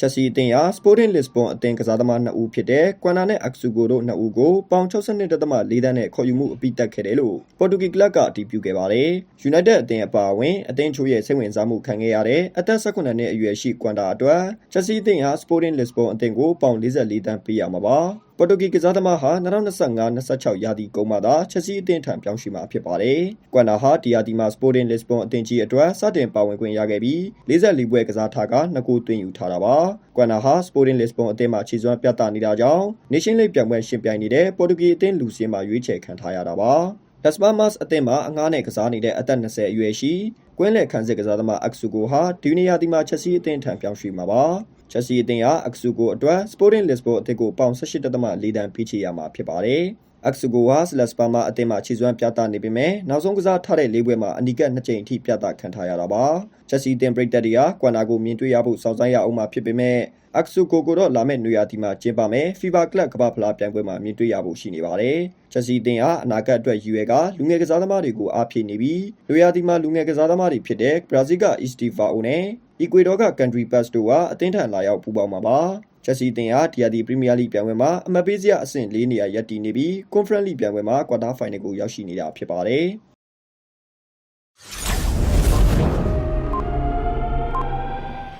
ချက်စီအသင်းဟာ Sporting Lisbon အသင်းကစားသမား2ဦးဖြစ်တဲ့ကွမ်နာနဲ့အခဆူကိုတို့2ဦးကိုပေါင်62.4တန်းနဲ့ခေါ်ယူမှုအပိတက်ခဲ့တယ်လို့ပေါ်တူဂီကလပ်ကအတည်ပြုခဲ့ပါတယ်။ United အသင်းအပါအဝင်အသင်းချို့ရဲ့စိတ်ဝင်စားမှုခံခဲ့ရတဲ့အသက်18နှစ်အရွယ်ရှိကွမ်တာအတွက်ချက်စီအသင်းဟာ Sporting Lisbon အသင်းကိုပေါင်44တန်းပေးရမှာပါ။ပေါ်တူဂီကစားသမားဟာ2025-26ရာသီကုန်မှသာချက်စီအသင်းထံပြောင်းရွှေ့မှာဖြစ်ပါတယ်။ကွမ်နာဟာဒီယာတီမှာ Sporting Lisbon အသင်းကြီးအတွက်စတင်ပါဝင်ခွင့်ရခဲ့ပြီး44ပွဲကစားထားက2ဂိုးသွင်းယူထားတာပါ။ကွမ်နာဟာ Sporting Lisbon အသင်းမှာခြေစွမ်းပြသနေတာကြောင့် Nation League ပြိုင်ပွဲရှင်ပြိုင်နေတဲ့ပေါ်တူဂီအသင်းလူစင်းမှာရွေးချယ်ခံထားရတာပါ။ Las Palmas အသင်းမှာအငှားနဲ့ကစားနေတဲ့အသက်20အရွယ်ရှိကွင်းလယ်ခန်းစစ်ကစားသမားအခဆူကိုဟာဒီနီယာတီမှာချက်စီအသင်းထံပြောင်းရွှေ့မှာပါ။ချက်စီအသင်းဟာအခဆူကိုအတွက် Sporting Lisbon အသင်းကိုပေါင်18.4တန်းပေးချေရမှာဖြစ်ပါတယ်။ အခဆူကိုဟာဆလက်စပါမာအသင်းမှာခြေစွမ်းပြသနေပေမဲ့နောက်ဆုံးကစားထားတဲ့၄ပွဲမှာအနီးကပ်နှစ်ကြိမ်အထိပြသခံထားရတာပါ။ချက်စီအသင်းပရိသတ်တွေကကွမ်နာကိုမြင်တွေ့ရဖို့စောင့်ဆိုင်းရအောင်မှာဖြစ်ပေမဲ့အခဆူကိုကိုတော့လာမယ့်နွေရာသီမှာကျင်းပမယ် FIBA Club ကမ္ဘာဖလားပြိုင်ပွဲမှာမြင်တွေ့ရဖို့ရှိနေပါတယ်။ချက်စီအသင်းဟာအနာဂတ်အတွက်ရည်ရွယ်ကလူငယ်ကစားသမားတွေကိုအားဖြည့်နေပြီးနွေရာသီမှာလူငယ်ကစားသမားတွေဖြစ်တဲ့ဘရာဇီးက Estivao နဲ့အီကွေ ဒေါက Country Pass တို့ကအသင်းထံလာရောက်ပူးပေါင်းမှာပါ။ချက်စီအသင်းဟာဒီယာဒီပရီးမီးယားလိပြိုင်ပွဲမှာအမှတ်ပေးစရာအဆင့် ၄ နေရာရပ်တည်နေပြီး Conference League ပြိုင်ပွဲမှာကွာတာဖိုင်နယ်ကိုရောက်ရှိနေတာဖြစ်ပါတယ်။